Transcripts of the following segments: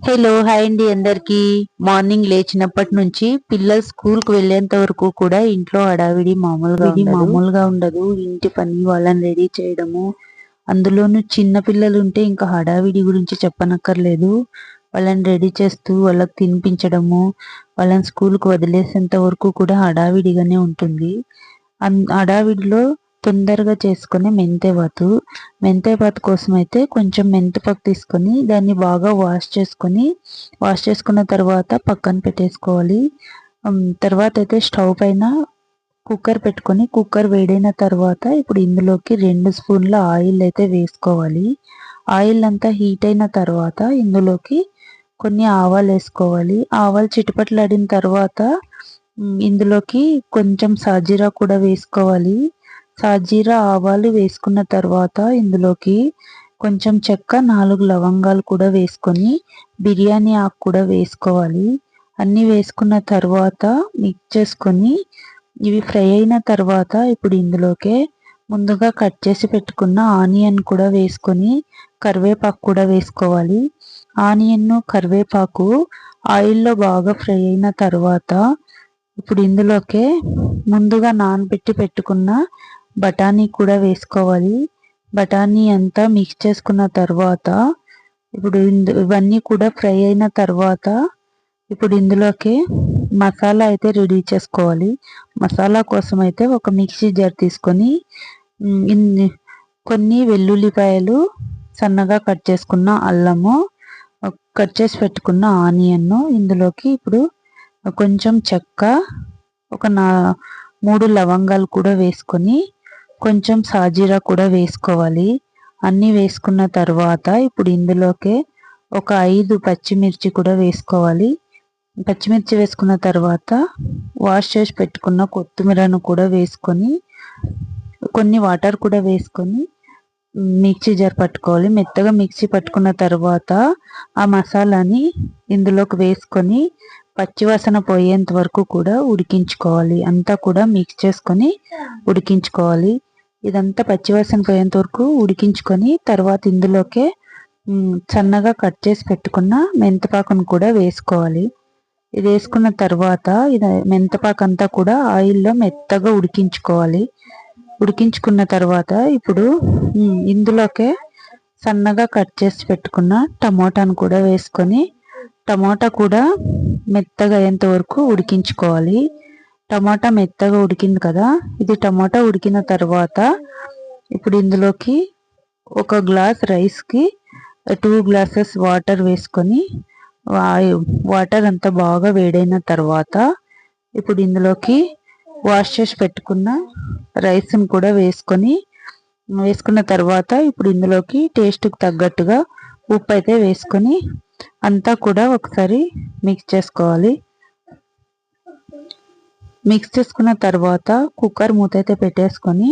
Hello hi అండి అందరికి. Morning లేచినప్పటి నుంచి పిల్లలు స్కూల్కు వెళ్ళేంత వరకు కూడా ఇంట్లో హడావిడి మామూలుగా మామూలుగా ఉండదు. ఇంటి పని వాళ్ళని రెడీ చేయడము. అందులోనూ చిన్న పిల్లలు ఉంటే ఇంకా హడావిడి గురించి చెప్పనక్కర్లేదు. వాళ్ళని రెడీ చేస్తూ వాళ్ళకి తినిపించడము వాళ్ళని స్కూల్కు వదిలేసేంత వరకు కూడా హడావిడిగానే ఉంటుంది. హడావిడిలో తొందరగా చేసుకునే మెంతేబాతు మెంతేబాతు కోసం అయితే కొంచెం మెంతిపాకు తీసుకొని దాన్ని బాగా వాష్ చేసుకొని వాష్ చేసుకున్న తర్వాత పక్కన పెట్టేసుకోవాలి. తర్వాత అయితే స్టవ్ పైన కుక్కర్ పెట్టుకొని కుక్కర్ వేడైన తర్వాత ఇప్పుడు ఇందులోకి రెండు స్పూన్ల ఆయిల్ అయితే వేసుకోవాలి. ఆయిల్ అంతా హీట్ అయిన తర్వాత ఇందులోకి కొన్ని ఆవాలు వేసుకోవాలి. ఆవాలు చిటిపట్లాడిన తర్వాత ఇందులోకి కొంచెం సాజీరా కూడా వేసుకోవాలి. సాజీరా ఆవాలు వేసుకున్న తర్వాత ఇందులోకి కొంచెం చెక్క నాలుగు లవంగాలు కూడా వేసుకొని బిర్యానీ ఆకు కూడా వేసుకోవాలి. అన్నీ వేసుకున్న తర్వాత మిక్స్ చేసుకొని ఇవి ఫ్రై అయిన తర్వాత ఇప్పుడు ఇందులోకే ముందుగా కట్ చేసి పెట్టుకున్న ఆనియన్ కూడా వేసుకొని కరివేపాకు కూడా వేసుకోవాలి. ఆనియన్ కరివేపాకు ఆయిల్లో బాగా ఫ్రై అయిన తర్వాత ఇప్పుడు ఇందులోకే ముందుగా నానబెట్టి పెట్టుకున్న బఠానీ కూడా వేసుకోవాలి. బఠానీ అంతా మిక్స్ చేసుకున్న తర్వాత ఇప్పుడు ఇవన్నీ కూడా ఫ్రై అయిన తర్వాత ఇప్పుడు ఇందులోకి మసాలా అయితే రెడీ చేసుకోవాలి. మసాలా కోసం అయితే ఒక మిక్సీ జార్ తీసుకొని కొన్ని వెల్లుల్లిపాయలు సన్నగా కట్ చేసుకున్న అల్లము కట్ చేసి పెట్టుకున్న ఆనియన్ ఇందులోకి ఇప్పుడు కొంచెం చెక్క ఒక నా మూడు లవంగాలు కూడా వేసుకొని కొంచెం సాజీరా కూడా వేసుకోవాలి. అన్నీ వేసుకున్న తర్వాత ఇప్పుడు ఇందులోకే ఒక ఐదు పచ్చిమిర్చి కూడా వేసుకోవాలి. పచ్చిమిర్చి వేసుకున్న తర్వాత వాష్ చేసి పెట్టుకున్న కొత్తిమీరను కూడా వేసుకొని కొన్ని వాటర్ కూడా వేసుకొని మిక్సీ జార్ పట్టుకోవాలి. మెత్తగా మిక్సీ పట్టుకున్న తర్వాత ఆ మసాలాని ఇందులోకి వేసుకొని పచ్చివాసన పోయేంత వరకు కూడా ఉడికించుకోవాలి. అంతా కూడా మిక్స్ చేసుకొని ఉడికించుకోవాలి. ఇదంతా పచ్చివాసన పోయేంత వరకు ఉడికించుకొని తర్వాత ఇందులోకే సన్నగా కట్ చేసి పెట్టుకున్న మెంతపాకును కూడా వేసుకోవాలి. ఇది వేసుకున్న తర్వాత ఇది మెంతపాకు అంతా కూడా ఆయిల్లో మెత్తగా ఉడికించుకోవాలి. ఉడికించుకున్న తర్వాత ఇప్పుడు ఇందులోకే సన్నగా కట్ చేసి పెట్టుకున్న టమోటాను కూడా వేసుకొని టమాటా కూడా మెత్తగా అయ్యేంత వరకు ఉడికించుకోవాలి. టమాటా మెత్తగా ఉడికింది కదా ఇది టమాటా ఉడికిన తర్వాత ఇప్పుడు ఇందులోకి ఒక గ్లాస్ రైస్కి టూ గ్లాసెస్ వాటర్ వేసుకొని వాటర్ అంతా బాగా వేడైన తర్వాత ఇప్పుడు ఇందులోకి వాష్ చేసి పెట్టుకున్న రైస్ని కూడా వేసుకొని వేసుకున్న తర్వాత ఇప్పుడు ఇందులోకి టేస్ట్కి తగ్గట్టుగా ఉప్పు అయితే వేసుకొని అంతా కూడా ఒకసారి మిక్స్ చేసుకోవాలి. మిక్స్ చేసుకున్న తర్వాత కుక్కర్ మూత అయితే పెట్టేసుకొని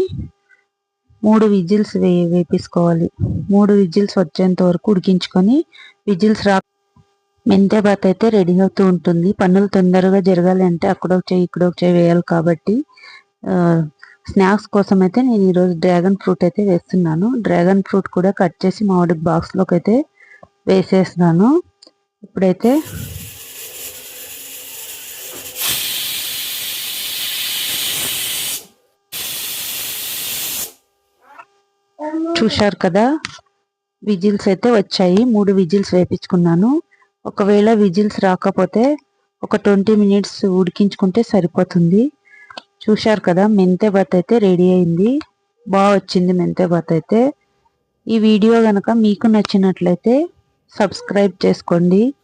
మూడు విజిల్స్ వే వేపించుకోవాలి మూడు విజిల్స్ వచ్చేంత వరకు ఉడికించుకొని విజిల్స్ రా మెంతే బాత్ అయితే రెడీ అవుతూ ఉంటుంది. పనులు తొందరగా జరగాలి అంటే అక్కడ ఒక చేయి ఇక్కడ ఒక చేయి వేయాలి కాబట్టి స్నాక్స్ కోసం అయితే నేను ఈరోజు డ్రాగన్ ఫ్రూట్ అయితే వేస్తున్నాను. డ్రాగన్ ఫ్రూట్ కూడా కట్ చేసి మామిడి బాక్స్లోకి అయితే వేసేస్తున్నాను. ఇప్పుడైతే చూశారు కదా? విజిల్స్ అయితే వచ్చాయి. మూడు విజిల్స్ వేపించుకున్నాను. ఒకవేళ విజిల్స్ రాకపోతే ఒక ట్వంటీ మినిట్స్ ఉడికించుకుంటే సరిపోతుంది. చూశారు కదా? మెంతే బాత్ అయితే రెడీ అయింది. బాగా వచ్చింది మెంతే బాత్ అయితే. ఈ వీడియో కనుక మీకు నచ్చినట్లయితే సబ్స్క్రైబ్ చేసుకోండి.